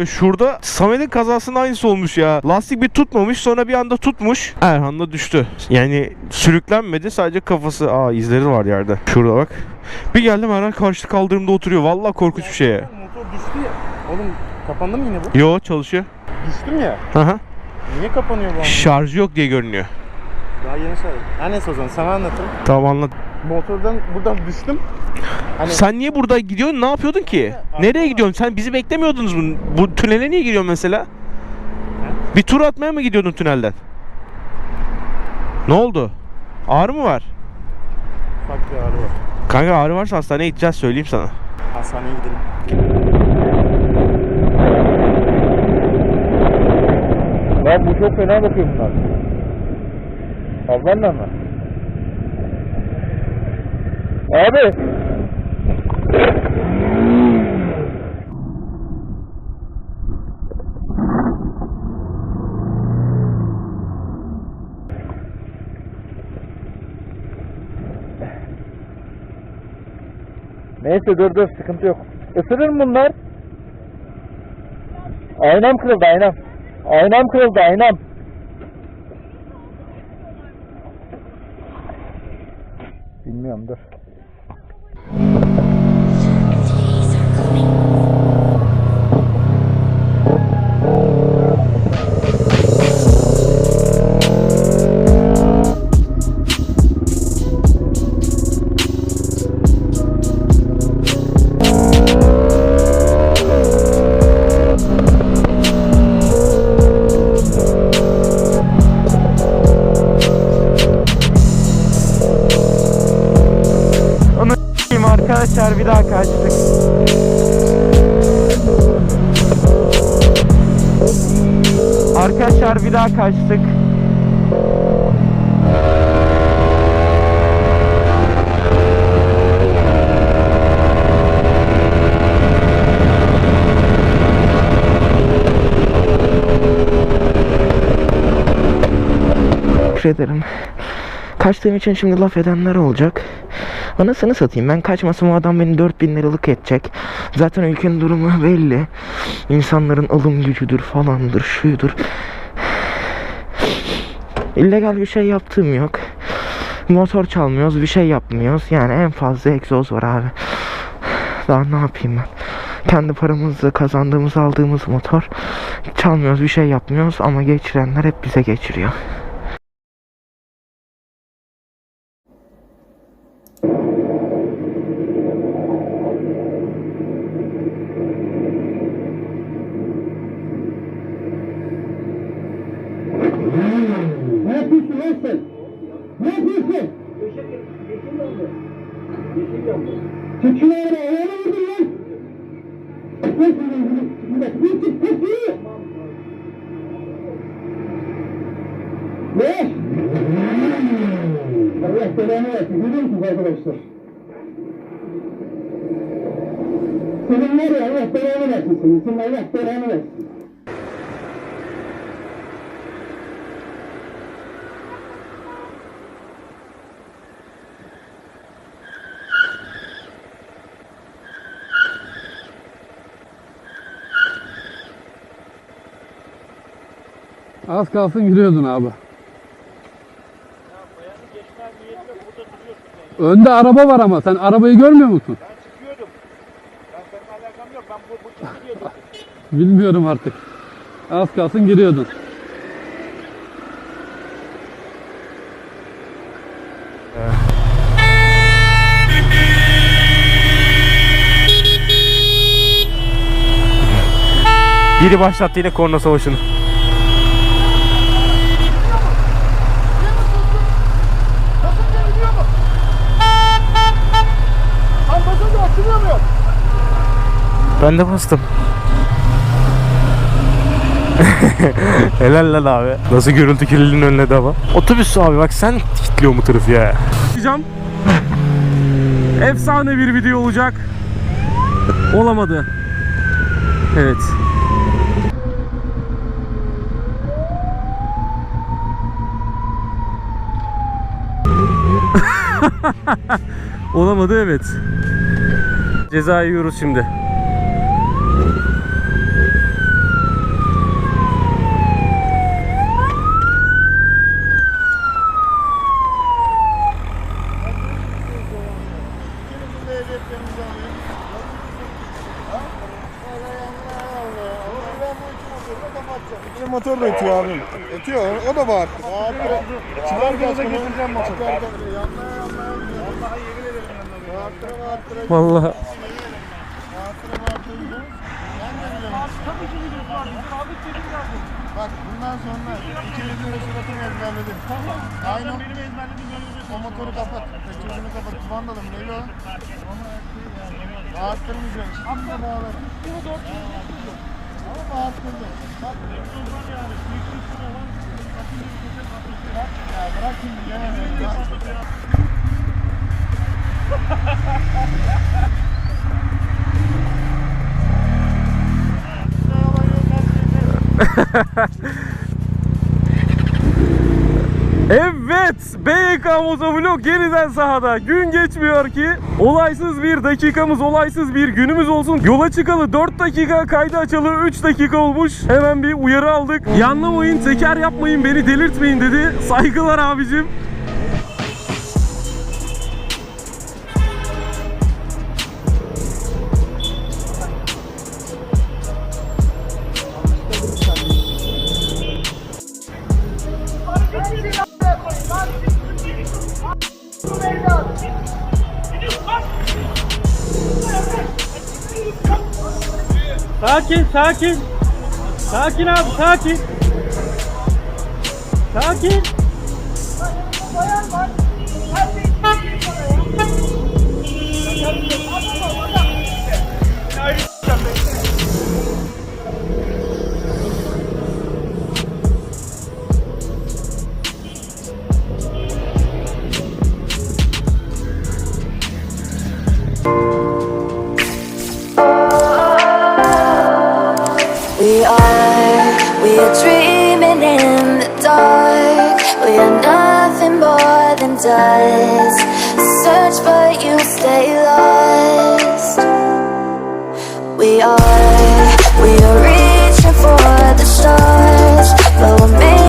Ve şurada Samet'in kazasının aynısı olmuş ya. Lastik bir tutmamış sonra bir anda tutmuş. Erhan da düştü. Yani sürüklenmedi sadece kafası. Aa izleri var yerde. Şurada bak. Bir geldim Erhan karşı kaldırımda oturuyor. Vallahi korkunç bir şey ya. Motor düştü ya. Oğlum kapandı mı yine bu? Yo çalışıyor. Düştüm ya. Aha. Niye kapanıyor bu anda? Şarjı yok diye görünüyor. Daha yeni söyledim. Her neyse o zaman sana anlatırım. Tamam anlat. Motordan buradan düştüm. Hani Sen niye burada gidiyorsun? Ne yapıyordun ki? Nereye gidiyorsun? Sen bizi beklemiyordunuz mu? Bu tünele niye giriyorsun mesela? Bir tur atmaya mı gidiyordun tünelden? Ne oldu? Ağrı mı var? ufak bir ağrı var. Kanka ağrı varsa hastaneye gideceğiz söyleyeyim sana. Hastaneye gidelim. Lan bu çok fena bakıyor bunlar. Ablanla mı? Abi. Neyse dur dur sıkıntı yok. Isırır mı bunlar? Aynam kırıldı aynam. Aynam kırıldı aynam. Bilmiyorum dur. Arkadaşlar bir daha kaçtık. Arkadaşlar bir daha kaçtık. Teşekkür ederim. Kaçtığım için şimdi laf edenler olacak. Anasını satayım ben kaçmasam o adam beni 4000 liralık edecek. Zaten ülkenin durumu belli. İnsanların alım gücüdür falandır şuydur. İllegal bir şey yaptığım yok. Motor çalmıyoruz bir şey yapmıyoruz. Yani en fazla egzoz var abi. Daha ne yapayım ben? Kendi paramızla kazandığımız aldığımız motor. Çalmıyoruz bir şey yapmıyoruz ama geçirenler hep bize geçiriyor. Ne yapıyorsun lan sen? Ne yapıyorsun? Çekin ağrı, ayağına vurdun lan. Lan sen bunu, bir dakika, bir çık, çık, yürü. Ne? Allah belanı versin, görüyor musunuz arkadaşlar? Senin var ya Allah belanı versin senin, senin Allah belanı versin. Az kalsın giriyordun abi. Önde araba var ama sen arabayı görmüyor musun? Ben çıkıyordum. Ben seninle alakam yok. Ben bu, bu giriyordum. Bilmiyorum artık. Az kalsın giriyordun. Biri başlattı yine korna savaşını. Ben de bastım. Helal lan abi. Nasıl gürültü kirliliğinin önüne de ama. Otobüs abi bak sen kilitliyor mu trafiği ya? Diyeceğim. Efsane bir video olacak. Olamadı. Evet. Olamadı evet. Ceza yiyoruz şimdi. Benim motor da ötüyor abi. Ötüyor. O da bağırdı. Çıkar gaza getireceğim motoru. Vallahi. Bak bundan sonra ikinizin de suratını ezberledim. Tamam. Aynen. Benim ezberlediğim O motoru kapat. Çocuğunu kapat. Kumandalım. Neydi o? Bağırttırmayacaksın. Şimdi bağlar. Ama bağırttırdı. Bak. Bak ya Evet, BYK Motovlog yeniden sahada. Gün geçmiyor ki olaysız bir dakikamız, olaysız bir günümüz olsun. Yola çıkalı 4 dakika, kaydı açalı 3 dakika olmuş. Hemen bir uyarı aldık. Yanlamayın, teker yapmayın, beni delirtmeyin dedi. Saygılar abicim. Sakin, sakin. Sakin abi, sakin. Sakin. We Search, but you stay lost.